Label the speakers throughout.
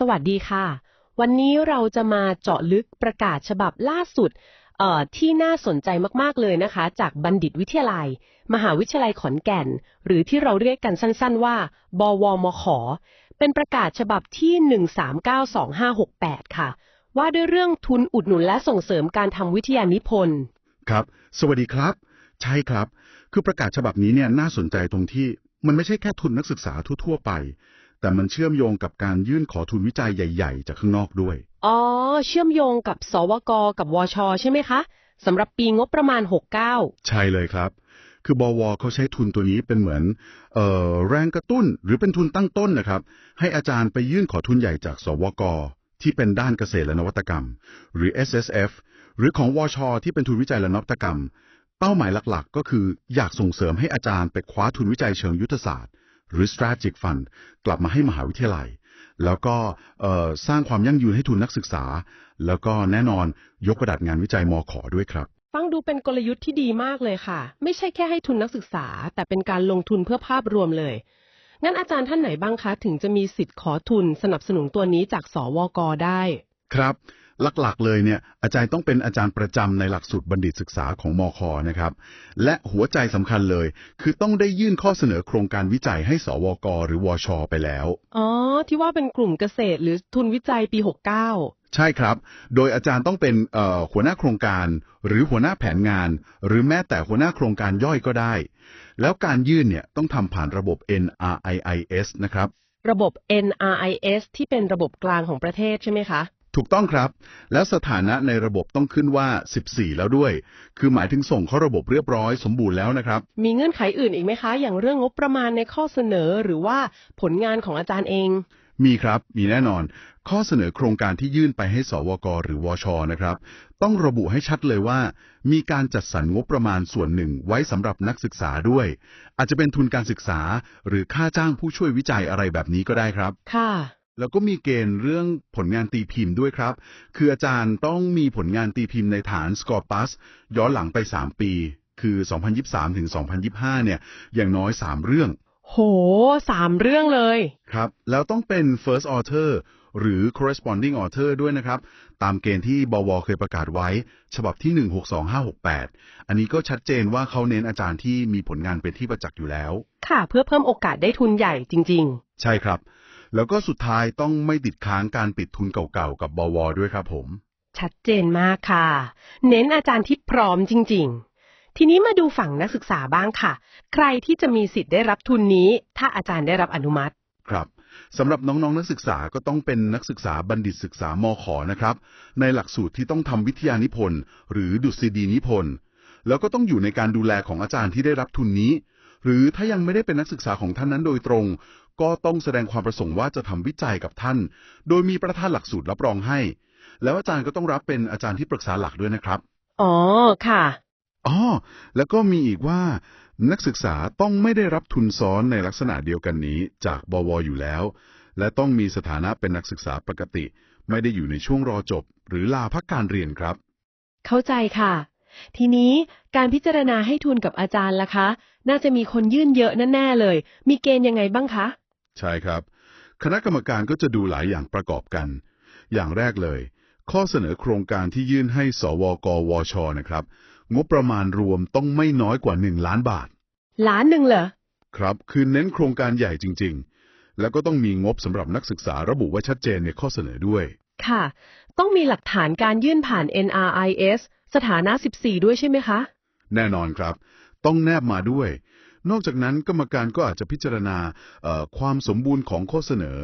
Speaker 1: สวัสดีค่ะ วันนี้เราจะมาเจาะลึกประกาศฉบับล่าสุดที่น่าสนใจมาก ๆ เลยนะคะ จากบัณฑิตวิทยาลัย มหาวิทยาลัยขอนแก่น หรือที่เราเรียกกันสั้น ๆ ว่า บวมข เป็นประกาศฉบับที่ 1392568 ค่ะ ว่าด้วยเรื่องทุนอุดหนุนและส่งเสริมการทำวิทยานิพนธ์
Speaker 2: ครับ สวัสดีครับ ใช่ครับ คือประกาศฉบับนี้เนี่ยน่าสนใจตรงที่มันไม่ใช่แค่ทุนนักศึกษาทั่ว ๆ ไป แต่มันเชื่อมโยงกับการยื่นขอทุนวิจัยใหญ่ ๆ จากข้างนอกด้วย
Speaker 1: อ๋อ เชื่อมโยงกับ สวก กับวช ใช่ไหมคะสำหรับปีงบประมาณ 69
Speaker 2: ใช่เลยครับ คือบวเขาใช้ทุนตัวนี้เป็นเหมือนเอ่อแรงกระตุ้นหรือเป็นทุนตั้งต้นนะครับ ให้อาจารย์ไปยื่นขอทุนใหญ่จาก สวก ที่เป็นด้านเกษตรและนวัตกรรม หรือ SSF หรือของวช ที่เป็นทุนวิจัยและนวัตกรรม เป้าหมายหลักๆ ก็คืออยากส่งเสริมให้อาจารย์ไปคว้าทุนวิจัยเชิงยุทธศาสตร์ หรือ strategic fund กลับมาให้มหาวิทยาลัย แล้วก็เอ่อสร้างความยั่งยืนให้ทุนนักศึกษา แล้วก็แน่นอนยกระดับงานวิจัยมขด้วยครับ
Speaker 1: ฟังดูเป็นกลยุทธ์ที่ดีมากเลยค่ะ ไม่ใช่แค่ให้ทุนนักศึกษา แต่เป็นการลงทุนเพื่อภาพรวมเลย งั้นอาจารย์ท่านไหนบ้างคะ ถึงจะมีสิทธิ์ขอทุนสนับสนุนตัวนี้จากสวกได้
Speaker 2: ครับ หลักๆ เลยเนี่ยอาจารย์ต้องเป็นอาจารย์ประจำในหลักสูตรบัณฑิตศึกษาของมคนะครับ และหัวใจสำคัญเลย คือต้องได้ยื่นข้อเสนอโครงการวิจัยให้สวก หรือวช ไปแล้ว
Speaker 1: อ๋อ ที่ว่าเป็นกลุ่มเกษตรหรือทุนวิจัยปี 69
Speaker 2: ใช่ครับ โดยอาจารย์ต้องเป็นเอ่อหัวหน้าโครงการ หรือหัวหน้าแผนงาน หรือแม้แต่หัวหน้าโครงการย่อยก็ได้ แล้วการยื่นเนี่ยต้องทำผ่านระบบ NRIIS นะครับ
Speaker 1: ระบบ NRIS ที่เป็นระบบกลางของประเทศใช่ไหมคะ
Speaker 2: ถูกต้องครับ แล้วสถานะในระบบต้องขึ้นว่า 14 แล้วด้วย คือหมายถึงส่งเข้าระบบเรียบร้อยสมบูรณ์แล้วนะครับ
Speaker 1: มีเงื่อนไขอื่นอีกไหมคะ อย่างเรื่องงบประมาณในข้อเสนอหรือว่าผลงานของอาจารย์เอง
Speaker 2: มีครับ มีแน่นอน ข้อเสนอโครงการที่ยื่นไปให้สวกหรือวชนะครับ ต้องระบุให้ชัดเลยว่า มีการจัดสรรงบประมาณส่วนหนึ่งไว้สำหรับนักศึกษาด้วย อาจจะเป็นทุนการศึกษา หรือค่าจ้างผู้ช่วยวิจัยอะไรแบบนี้ก็ได้ครับ
Speaker 1: ค่ะ
Speaker 2: แล้วก็มีเกณฑ์เรื่องผลงานตีพิมพ์ด้วยครับ คืออาจารย์ต้องมีผลงานตีพิมพ์ในฐาน Scopus ย้อนหลังไป 3 ปี คือ 2023 ถึง 2025 เนี่ย อย่างน้อย 3 เรื่อง
Speaker 1: โหสามเรื่องเลย
Speaker 2: ครับ แล้วต้องเป็น first author หรือ corresponding author ด้วยนะครับ ตามเกณฑ์ที่บวเคยประกาศไว้ ฉบับที่ 162568 อันนี้ก็ชัดเจนว่าเขาเน้นอาจารย์ที่มีผลงานเป็นที่ประจักษ์อยู่แล้ว
Speaker 1: ค่ะ เพื่อเพิ่มโอกาสได้ทุนใหญ่จริง
Speaker 2: ใช่ครับ แล้วก็สุดท้ายต้องไม่ติดค้างการปิดทุนเก่าๆ กับบวด้วยครับผม
Speaker 1: ๆชัดเจนมากค่ะ เน้นอาจารย์ที่พร้อมจริง ๆ ทีนี้มาดูฝั่งนักศึกษาบ้างค่ะ ใครที่จะมีสิทธิ์ได้รับทุนนี้ ถ้าอาจารย์ได้รับอนุมัติ
Speaker 2: ครับสำหรับน้องๆ นักศึกษาก็ต้องเป็นนักศึกษาบัณฑิตศึกษามขนะครับ ในหลักสูตรที่ต้องทำวิทยานิพนธ์หรือดุษฎีนิพนธ์แล้วก็ต้องอยู่ในการดูแลของอาจารย์ที่ได้รับทุนนี้ หรือถ้ายังไม่ได้เป็นนักศึกษาของท่านนั้นโดยตรง ก็ต้องแสดงความประสงค์ว่าจะทำวิจัยกับท่าน โดยมีประธานหลักสูตรรับรองให้ แล้วอาจารย์ก็ต้องรับเป็นอาจารย์ที่ปรึกษาหลักด้วยนะครับ
Speaker 1: อ๋อ ค่ะ
Speaker 2: อ๋อ แล้วก็มีอีกว่า นักศึกษาต้องไม่ได้รับทุนซ้อนในลักษณะเดียวกันนี้ จากบวอยู่แล้ว และต้องมีสถานะเป็นนักศึกษาปกติ ไม่ได้อยู่ในช่วงรอจบ หรือลาพักการเรียนครับ
Speaker 1: เข้าใจค่ะ ทีนี้การพิจารณาให้ทุนกับอาจารย์ล่ะคะ น่าจะมีคนยื่นเยอะแน่ๆเลย มีเกณฑ์ยังไงบ้างคะ
Speaker 2: ใช่ครับ คณะกรรมการก็จะดูหลายอย่างประกอบกัน อย่างแรกเลย ข้อเสนอโครงการที่ยื่นให้ สวกวชนะครับ งบประมาณรวมต้องไม่น้อยกว่า1ล้านบาท
Speaker 1: ล้านหนึ่งเหรอ
Speaker 2: ครับคือเน้นโครงการใหญ่จริง ๆ แล้วก็ต้องมีงบสำหรับนักศึกษาระบุไว้ชัดเจนในข้อเสนอด้วย
Speaker 1: ค่ะ ต้องมีหลักฐานการยื่นผ่าน NRIS สถานะ 14 ด้วยใช่ไหมคะ
Speaker 2: แน่นอนครับ ต้องแนบมาด้วย นอกจากนั้นกรรมการก็อาจจะพิจารณาเอ่อความสมบูรณ์ของข้อเสนอ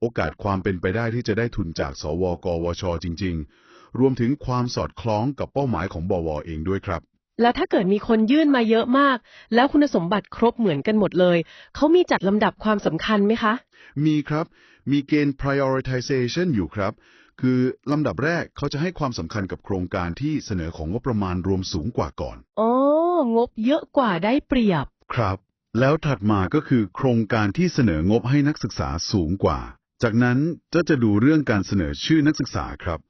Speaker 2: โอกาสความเป็นไปได้ที่จะได้ทุนจาก สวกวช จริง ๆ รวมถึงความสอดคล้องกับเป้าหมายของบวเองด้วยครับ
Speaker 1: แล้วถ้าเกิดมีคนยื่นมาเยอะมาก แล้วคุณสมบัติครบเหมือนกันหมดเลย เขามีจัดลำดับความสำคัญไหมคะ
Speaker 2: มีครับ มีเกณฑ์ prioritization อยู่ครับ คือลำดับแรกเขาจะให้ความสำคัญกับโครงการที่เสนอของงบประมาณรวมสูงกว่าก่อน
Speaker 1: อ๋อ งบเยอะกว่าได้เปรียบ
Speaker 2: ครับ แล้วถัดมาก็คือโครงการที่เสนองบให้นักศึกษาสูงกว่า จากนั้นจะจะดูเรื่องการเสนอชื่อนักศึกษาครับ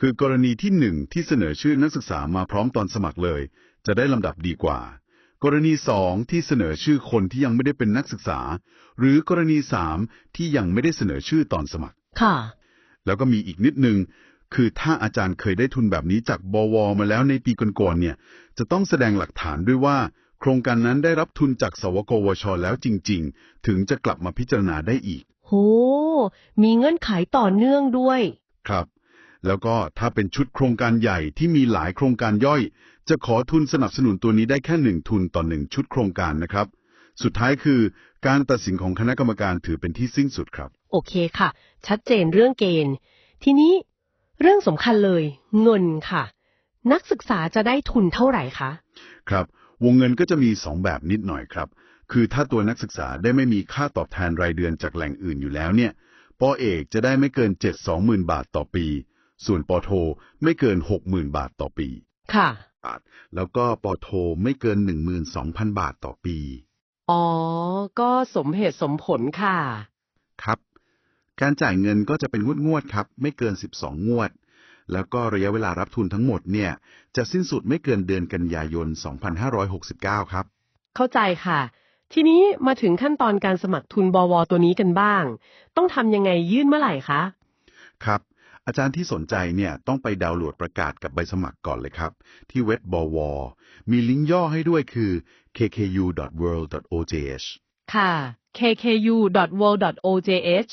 Speaker 2: คือกรณีที่หนึ่งที่เสนอชื่อนักศึกษามาพร้อมตอนสมัครเลย จะได้ลำดับดีกว่า กรณีสองที่เสนอชื่อคนที่ยังไม่ได้เป็นนักศึกษา หรือกรณีสามที่ยังไม่ได้เสนอชื่อตอนสมัคร
Speaker 1: ค่ะ
Speaker 2: แล้วก็มีอีกนิดนึง คือถ้าอาจารย์เคยได้ทุนแบบนี้จากบวมาแล้วในปีก่อนๆเนี่ย จะต้องแสดงหลักฐานด้วยว่า โครงการนั้นได้รับทุนจากสวกวช แล้วจริง ๆ ถึงจะกลับมาพิจารณาได้อีก
Speaker 1: โห มีเงื่อนไขต่อเนื่องด้วย
Speaker 2: ครับ แล้วก็ถ้าเป็นชุดโครงการใหญ่ที่มีหลายโครงการย่อย จะขอทุนสนับสนุนตัวนี้ได้แค่หนึ่งทุนต่อหนึ่งชุดโครงการนะครับ สุดท้ายคือการตัดสินของคณะกรรมการถือเป็นที่สิ้นสุดครับ
Speaker 1: โอเคค่ะ ชัดเจนเรื่องเกณฑ์ ทีนี้เรื่องสำคัญเลยเงินค่ะ นักศึกษาจะได้ทุนเท่าไหร่คะ
Speaker 2: ครับ วงเงินก็จะมี 2 แบบนิดหน่อยครับ คือถ้าตัวนักศึกษาได้ไม่มีค่าตอบแทนรายเดือนจากแหล่งอื่นอยู่แล้วเนี่ยปอเอกจะได้ไม่เกิน 7 20,000 บาทต่อปี ส่วนปอโทไม่เกิน 60,000 บาทต่อปี
Speaker 1: ค่ะ
Speaker 2: บาทแล้วก็ปอโทไม่เกิน 12,000 บาทต่อปี
Speaker 1: อ๋อ ก็สมเหตุสมผลค่ะ
Speaker 2: ครับ การจ่ายเงินก็จะเป็นงวดงวดๆครับ ไม่เกิน 12 งวด แล้วก็ระยะเวลารับทุนทั้งหมดเนี่ย จะสิ้นสุดไม่เกินเดือนกันยายน 2569 ครับ
Speaker 1: เข้าใจค่ะ ทีนี้มาถึงขั้นตอนการสมัครทุนบวตัวนี้กันบ้าง ต้องทำยังไงยื่นเมื่อไหร่คะ
Speaker 2: ครับ อาจารย์ที่สนใจเนี่ยต้องไปดาวน์โหลดประกาศกับใบสมัครก่อนเลยครับ ที่เว็บบว มีลิงก์ย่อให้ด้วยคือ kkU.world.ojh
Speaker 1: ค่ะ kkU.world.ojh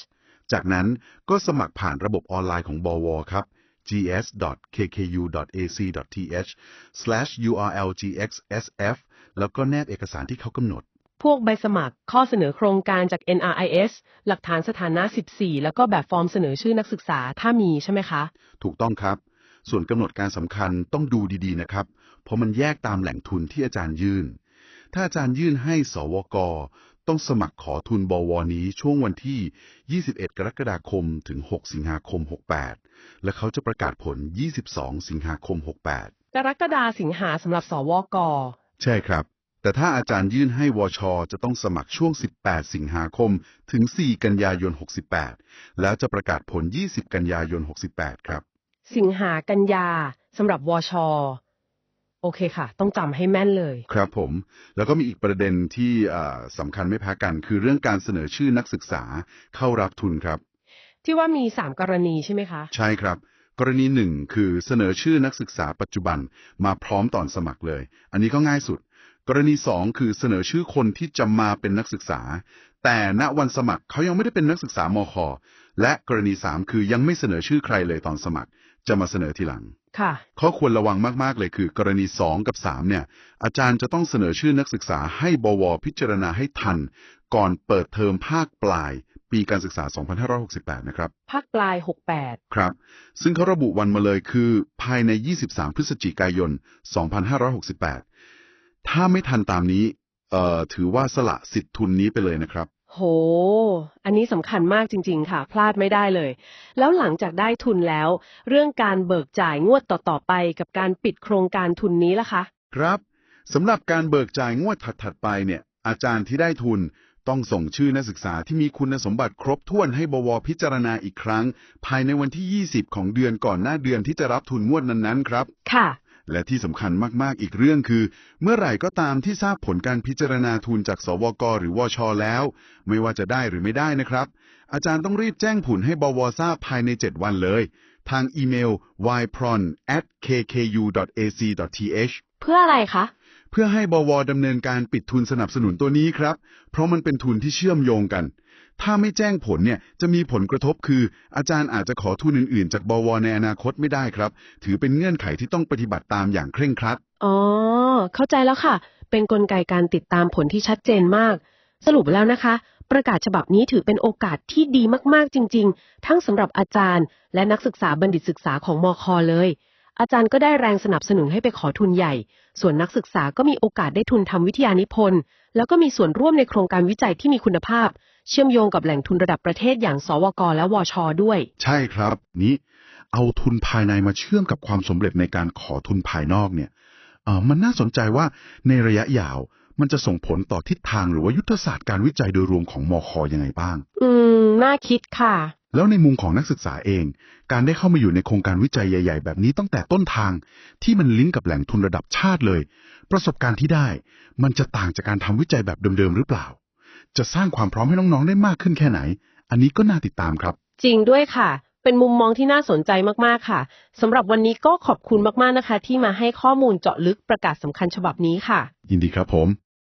Speaker 2: จากนั้นก็สมัครผ่านระบบออนไลน์ของบว ครับ gs.kku.ac.th/urlgxsf แล้วก็แนบเอกสารที่เขากำหนด
Speaker 1: พวกใบสมัคร ข้อเสนอโครงการจาก NRIS หลักฐานสถานะ 14 แล้วก็แบบฟอร์มเสนอชื่อนักศึกษาถ้ามีใช่ไหมคะ
Speaker 2: ถูกต้องครับ ส่วนกำหนดการสำคัญต้องดูดีๆนะครับ เพราะมันแยกตามแหล่งทุนที่อาจารย์ยื่น ถ้าอาจารย์ยื่นให้สวก ต้องสมัครขอทุนบวนี้ช่วงวันที่ 21 กรกฎาคมถึง 6 สิงหาคม 68 และเขาจะประกาศผล 22 สิงหาคม 68
Speaker 1: กรกฎาสิงหาสำหรับสวก
Speaker 2: ใช่ครับ แต่ถ้าอาจารย์ยื่นให้วช จะต้องสมัครช่วง 18 สิงหาคม ถึง 4 กันยายน 68 แล้วจะประกาศผล 20 กันยายน 68 ครับ
Speaker 1: สิงหากันยาสำหรับวช โอเคค่ะ ต้องจำให้แม่นเลย
Speaker 2: ครับผม แล้วก็มีอีกประเด็นที่อ่าสำคัญไม่แพ้กัน คือเรื่องการเสนอชื่อนักศึกษาเข้ารับทุนครับ
Speaker 1: ที่ว่ามี 3 กรณีใช่ไหมคะ
Speaker 2: ใช่ครับกรณีหนึ่งคือเสนอชื่อนักศึกษาปัจจุบันมาพร้อมตอนสมัครเลย อันนี้ก็ง่ายสุด กรณีสองคือเสนอชื่อคนที่จะมาเป็นนักศึกษา แต่ณวันสมัครเขายังไม่ได้เป็นนักศึกษามคและกรณีสามคือยังไม่เสนอชื่อใครเลยตอนสมัคร จะมาเสนอทีหลัง
Speaker 1: ค่ะ
Speaker 2: ข้อควรระวังมาก ๆ เลยคือ กรณี 2 กับ 3 เนี่ย อาจารย์จะต้องเสนอชื่อนักศึกษาให้บว พิจารณาให้ทัน ก่อนเปิดเทอมภาคปลาย ปีการศึกษา 2568 นะครับ
Speaker 1: ภาคปลาย 68
Speaker 2: ครับ ซึ่งเขาระบุวันมาเลยคือ ภายใน 23 พฤศจิกายน 2568 ถ้าไม่ทันตามนี้ เอ่อ ถือว่าสละสิทธิ์ทุนนี้ไปเลยนะครับ
Speaker 1: โห อันนี้สำคัญมากจริง ๆ ค่ะ พลาดไม่ได้เลย แล้วหลังจากได้ทุนแล้ว เรื่องการเบิกจ่ายงวดต่อๆไปกับการปิดโครงการทุนนี้ล่ะคะ
Speaker 2: ครับสำหรับการเบิกจ่ายงวดถัดๆไปเนี่ย อาจารย์ที่ได้ทุนต้องส่งชื่อนักศึกษาที่มีคุณสมบัติครบถ้วนให้บวพิจารณาอีกครั้ง ภายในวันที่ 20 ของเดือนก่อนหน้าเดือนที่จะรับทุนงวดนั้นๆ ครับ
Speaker 1: ค่ะ
Speaker 2: และที่สำคัญมากๆอีกเรื่องคือ เมื่อไหร่ก็ตามที่ทราบผลการพิจารณาทุนจากสวกหรือวชแล้ว ไม่ว่าจะได้หรือไม่ได้นะครับ อาจารย์ต้องรีบแจ้งผลให้บวทราบภายใน 7 วันเลย ทางอีเมล ypron@kku.ac.th
Speaker 1: เพื่ออะไรคะ
Speaker 2: เพื่อให้บวดำเนินการปิดทุนสนับสนุนตัวนี้ครับ เพราะมันเป็นทุนที่เชื่อมโยงกัน ถ้าไม่แจ้งผลเนี่ยจะมีผลกระทบคือ อาจารย์อาจจะขอทุนอื่นๆ จากบวในอนาคตไม่ได้ครับ ถือเป็นเงื่อนไขที่ต้องปฏิบัติตามอย่างเคร่งครัด
Speaker 1: อ๋อ เข้าใจแล้วค่ะ เป็นกลไกการติดตามผลที่ชัดเจนมาก สรุปแล้วนะคะ ประกาศฉบับนี้ถือเป็นโอกาสที่ดีมากๆจริง ๆ ทั้งสำหรับอาจารย์ และนักศึกษาบัณฑิตศึกษาของมคเลย อาจารย์ก็ได้แรงสนับสนุนให้ไปขอทุนใหญ่ ส่วนนักศึกษาก็มีโอกาสได้ทุนทำวิทยานิพนธ์แล้วก็มีส่วนร่วมในโครงการวิจัยที่มีคุณภาพ เชื่อมโยงกับแหล่งทุนระดับประเทศอย่างสวกและวชด้วย
Speaker 2: ใช่ครับ นี้เอาทุนภายในมาเชื่อมกับความสำเร็จในการขอทุนภายนอกเนี่ยเอ่อมันน่าสนใจว่าในระยะยาวมันจะส่งผลต่อทิศทางหรือว่ายุทธศาสตร์การวิจัยโดยรวมของมคยังไงบ้าง
Speaker 1: อืม น่าคิดค่ะ
Speaker 2: แล้วในมุมของนักศึกษาเอง การได้เข้ามาอยู่ในโครงการวิจัยใหญ่ ๆ แบบนี้ตั้งแต่ต้นทาง ที่มันลิงก์กับแหล่งทุนระดับชาติเลย ประสบการณ์ที่ได้ มันจะต่างจากการทำวิจัยแบบเดิมๆหรือเปล่า จะสร้างความพร้อมให้น้องๆได้มากขึ้นแค่ไหน อันนี้ก็น่าติดตามครับ
Speaker 1: จริงด้วยค่ะ เป็นมุมมองที่น่าสนใจมากๆค่ะสำหรับวันนี้ก็ขอบคุณมากๆนะคะ ที่มาให้ข้อมูลเจาะลึกประกาศสำคัญฉบับนี้ค่ะ
Speaker 2: ยินดีครับผม